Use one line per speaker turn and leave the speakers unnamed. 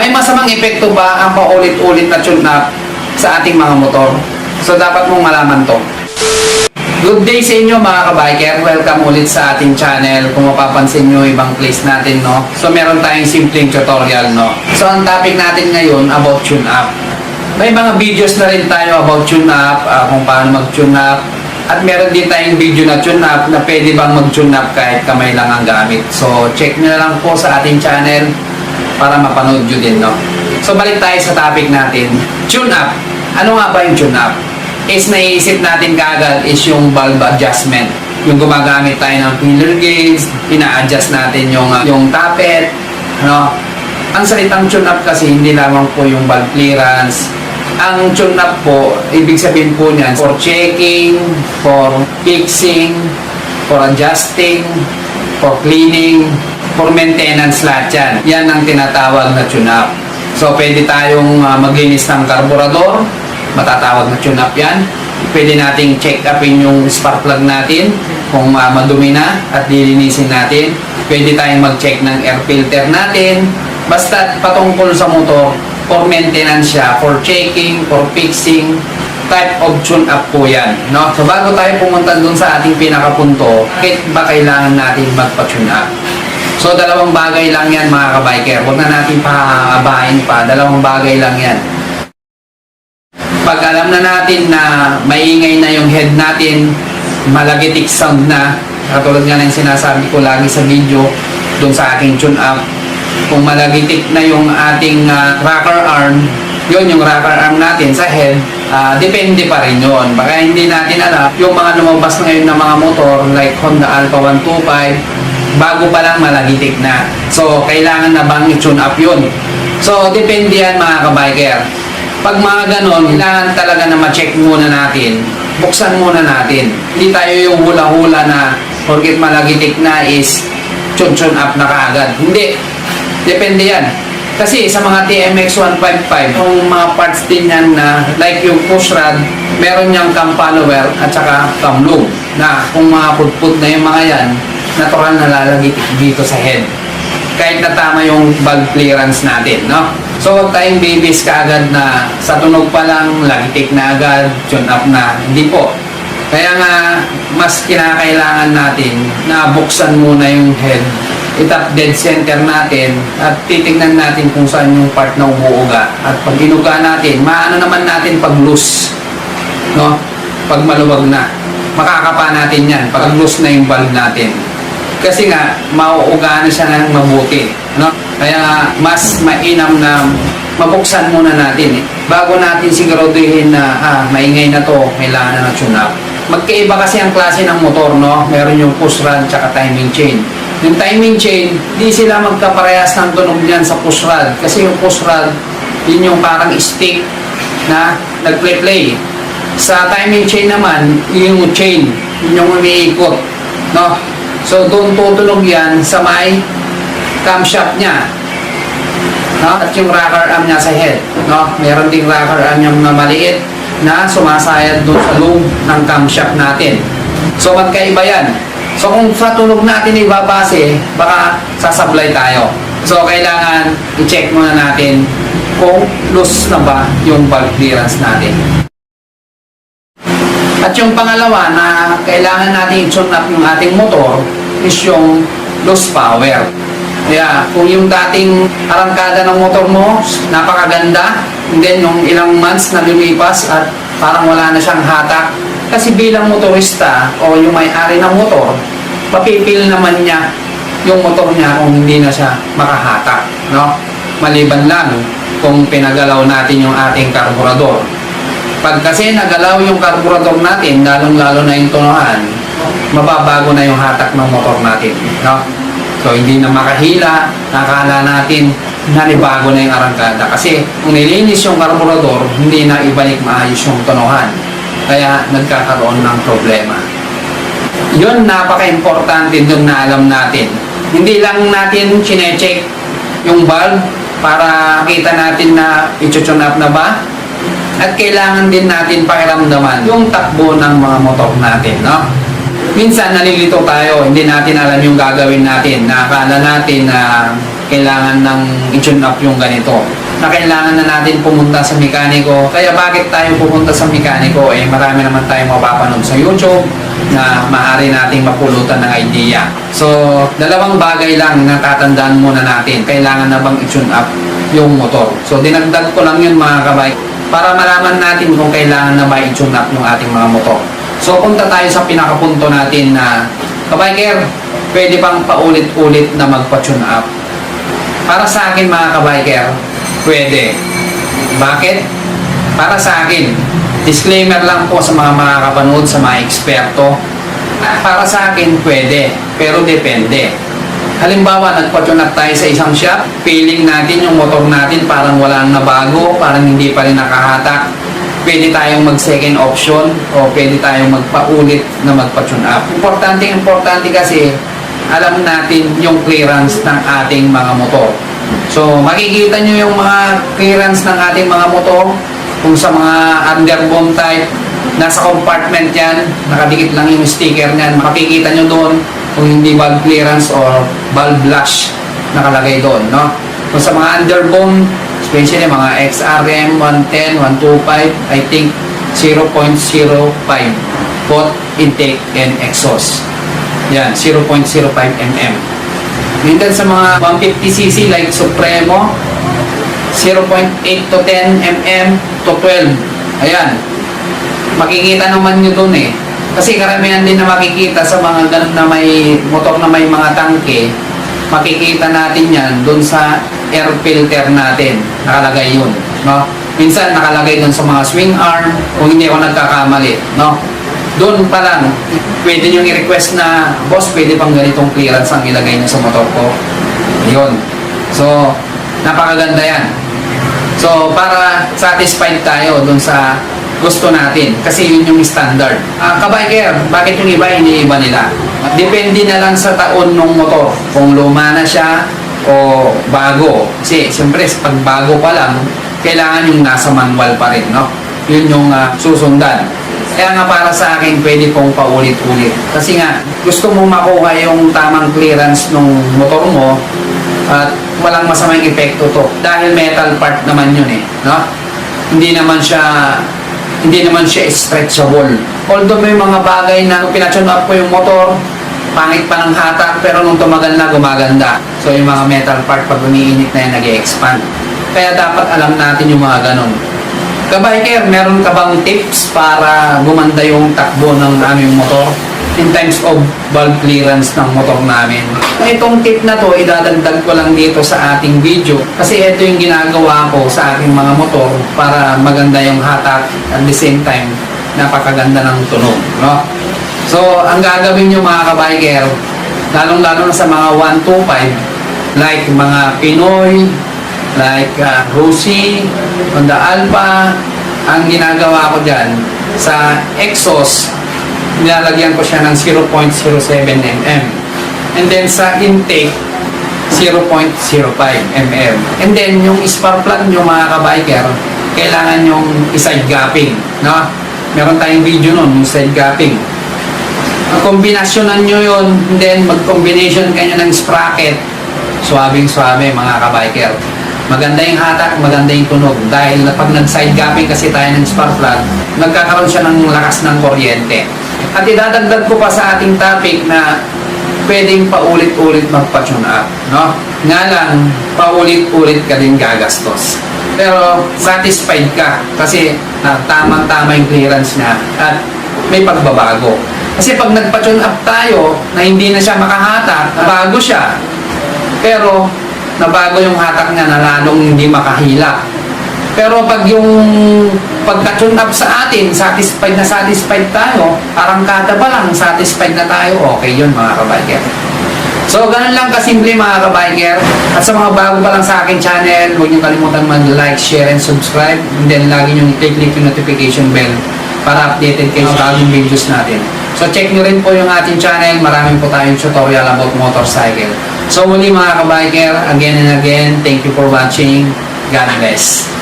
May masamang epekto ba ang paulit-ulit na tune up sa ating mga motor? So dapat mong malaman to. Good day sa inyo mga kabiker. Welcome ulit sa ating channel. Kung mapapansin nyo ibang place natin, no? So meron tayong simpleng tutorial, no? So ang topic natin ngayon about tune up. May mga videos na rin tayo about tune up, ah, kung paano mag-tune up. At meron din tayong video na tune up na pwede bang mag-tune up kahit kamay lang ang gamit. So check nyo na lang po sa ating channel para mapanood nyo din, no? So balik tayo sa topic natin. Tune up. Ano nga ba yung tune up? is naiisip natin kagad is yung bulb adjustment. Yung gumagamit tayo ng filler gauge, ina-adjust natin yung uh, yung tappet, ano. Ang salitang tune up kasi hindi lamang po yung bulb clearance. Ang tune up po, ibig sabihin po niyan, for checking, for fixing, for adjusting, for cleaning, for maintenance lahat yan. Yan ang tinatawag na tune up. So, pwede tayong uh, maglinis ng karburador, matatawag na tune up yan. Pwede nating check upin yung spark plug natin kung uh, madumi na at lilinisin natin. Pwede tayong mag-check ng air filter natin. Basta patungkol sa motor, for maintenance siya, for checking, for fixing, type of tune up po yan. No? So bago tayo pumunta dun sa ating pinakapunto, bakit ba kailangan natin magpa-tune up? So dalawang bagay lang yan mga kabiker. Huwag na natin paabahin pa. Dalawang bagay lang yan pag alam na natin na maingay na yung head natin, malagitik sound na, katulad nga ng sinasabi ko lagi sa video, dun sa aking tune up, kung malagitik na yung ating ah, rocker arm, yun yung rocker arm natin sa head, ah, depende pa rin yun. Baka hindi natin alam, yung mga lumabas ngayon na mga motor like Honda Alpha 125, bago pa lang malagitik na. So, kailangan na bang i-tune up yun? So, depende yan mga kabiker. Pag mga ganon, kailangan talaga na ma-check muna natin. Buksan muna natin. Hindi tayo yung hula-hula na porkit malagitik na is chun-chun up na kaagad. Hindi. Depende yan. Kasi sa mga TMX 155, yung mga parts din yan na like yung push rod, meron niyang cam follower at saka cam loop na kung mga putput na yung mga yan, natural na lalagitik dito sa head kahit na tama yung bulb clearance natin, no? So, huwag tayong babies kaagad na sa tunog pa lang, lagitik na agad, tune up na. Hindi po. Kaya nga, mas kinakailangan natin na buksan muna yung head, itap dead center natin, at titignan natin kung saan yung part na umuuga. At pag inuga natin, maano naman natin pag loose, no? Pag maluwag na. Makakapa natin yan, pag loose na yung bulb natin kasi nga mauuga na siya ng mabuti no kaya mas mainam na mabuksan muna natin eh. bago natin siguraduhin na ah, maingay na to kailangan na ng tune up magkaiba kasi ang klase ng motor no meron yung push rod tsaka timing chain yung timing chain di sila magkaparehas ng tunog niyan sa push rod kasi yung push rod yun yung parang stick na nagplay-play sa timing chain naman yung chain yun yung umiikot no So, doon tutunog yan sa may camshaft niya. No? At yung rocker arm niya sa head. No? Meron ding rocker arm niya na maliit na sumasayad doon sa loom ng camshaft natin. So, magkaiba yan. So, kung sa tunog natin ibabase, baka sasablay tayo. So, kailangan i-check muna natin kung loose na ba yung valve clearance natin. At yung pangalawa na kailangan natin i-tune up yung ating motor is yung loose power. Kaya kung yung dating arangkada ng motor mo, napakaganda, and then yung ilang months na lumipas at parang wala na siyang hatak, kasi bilang motorista o yung may-ari ng motor, mapipil naman niya yung motor niya kung hindi na siya makahatak. No? Maliban lang kung pinagalaw natin yung ating karburador. Pag kasi nagalaw yung karburador natin, lalong-lalo na yung tunuhan, mababago na yung hatak ng motor natin. No? So, hindi na makahila, nakala natin nanibago na yung arangkada. Kasi kung nilinis yung karburador, hindi na ibalik maayos yung tunuhan. Kaya nagkakaroon ng problema. Yun, napaka-importante dun na alam natin. Hindi lang natin chinecheck yung valve para kita natin na i-tune up na ba at kailangan din natin pakiramdaman yung takbo ng mga motor natin, no? Minsan nalilito tayo, hindi natin alam yung gagawin natin. Nakakala natin na kailangan ng i-tune up yung ganito na kailangan na natin pumunta sa mekaniko. Kaya bakit tayo pupunta sa mekaniko? Eh marami naman tayong mapapanood sa YouTube na maaari nating mapulutan ng idea. So, dalawang bagay lang na tatandaan muna natin. Kailangan na bang i-tune up yung motor. So, dinagdag ko lang yun mga kabay para malaman natin kung kailangan na ba i-tune up yung ating mga motor. So, punta tayo sa pinakapunto natin na kabiker, pwede bang paulit-ulit na magpa-tune up? Para sa akin mga kabiker, pwede. Bakit? Para sa akin, disclaimer lang po sa mga makakapanood, sa mga eksperto, para sa akin, pwede. Pero depende. Halimbawa, nagpa-tune up tayo sa isang shop, feeling natin yung motor natin parang walang nabago, parang hindi pa rin nakahatak. Pwede tayong mag-second option o pwede tayong magpaulit na magpa-tune up. Importante, importante kasi alam natin yung clearance ng ating mga motor. So, makikita nyo yung mga clearance ng ating mga motor kung sa mga underbone type, nasa compartment yan, nakadikit lang yung sticker niyan, makikita nyo doon kung hindi valve clearance or valve flush nakalagay doon, no? Kung sa mga underbone, especially mga XRM 110, 125, I think 0.05 both intake and exhaust. Yan, 0.05 mm. Then sa mga 150cc like Supremo, 0.8 to 10 mm to 12. Ayan. Makikita naman nyo dun eh. Kasi karamihan din na makikita sa mga ganun na may motor na may mga tangke, makikita natin yan dun sa air filter natin. Nakalagay yun. No? Minsan nakalagay dun sa mga swing arm kung hindi ako nagkakamali. No? Doon pa lang, pwede nyo i-request na, boss, pwede pang ganitong clearance ang ilagay nyo sa motor ko. Yun. So, napakaganda yan. So, para satisfied tayo dun sa gusto natin. Kasi yun yung standard. Ah, kabiker, bakit yung iba, iniiba nila? Depende na lang sa taon ng motor. Kung luma na siya o bago. Kasi, siyempre, pag bago pa lang, kailangan yung nasa manual pa rin, no? Yun yung ah, susundan. Kaya nga para sa akin, pwede pong paulit-ulit. Kasi nga, gusto mo makuha yung tamang clearance ng motor mo at walang masamang epekto to. Dahil metal part naman yun eh. No? Hindi naman siya hindi naman siya stretchable. Although may mga bagay na pinatune up ko yung motor, pangit pa ng hatak, pero nung tumagal na, gumaganda. So yung mga metal part, pag umiinit na yan, nag expand Kaya dapat alam natin yung mga ganun. Kabiker, meron ka bang tips para gumanda yung takbo ng aming motor in times of valve clearance ng motor namin? Itong tip na to, idadagdag ko lang dito sa ating video kasi ito yung ginagawa ko sa aking mga motor para maganda yung hatak at the same time napakaganda ng tunog. No? So, ang gagawin nyo mga kabiker, lalong-lalo sa mga 125, like mga Pinoy, like uh, Rusi, Honda Alpha, ang ginagawa ko dyan, sa exhaust, nilalagyan ko siya ng 0.07 mm. And then sa intake, 0.05 mm. And then yung spark plug nyo mga kabiker, kailangan yung side gapping. No? Meron tayong video nun, yung side gapping. Kombinasyonan nyo yun, then mag-combination kayo ng sprocket, swabing-swabe mga kabiker. Maganda yung hatak, maganda yung tunog. Dahil pag nag-side gapping kasi tayo ng spark plug, nagkakaroon siya ng lakas ng kuryente. At idadagdag ko pa sa ating topic na pwedeng paulit-ulit magpa-tune up. No? Nga lang, paulit-ulit ka din gagastos. Pero satisfied ka kasi na tamang-tama yung clearance niya at may pagbabago. Kasi pag nagpa-tune up tayo na hindi na siya makahatak, bago siya. Pero nabago yung hatak niya na lalong hindi makahila. Pero pag yung pagka-tune up sa atin, satisfied na satisfied tayo, parang kada pa lang, satisfied na tayo, okay yun mga kabiker. So, ganun lang kasimple mga kabiker. At sa mga bago pa lang sa akin channel, huwag niyo kalimutan mag-like, share, and subscribe. And then, lagi niyo i-click yung notification bell para updated kayo sa bagong videos natin. So, check niyo rin po yung ating channel. Maraming po tayong tutorial about motorcycle. So, muli mga kabiker, again and again, thank you for watching. God bless.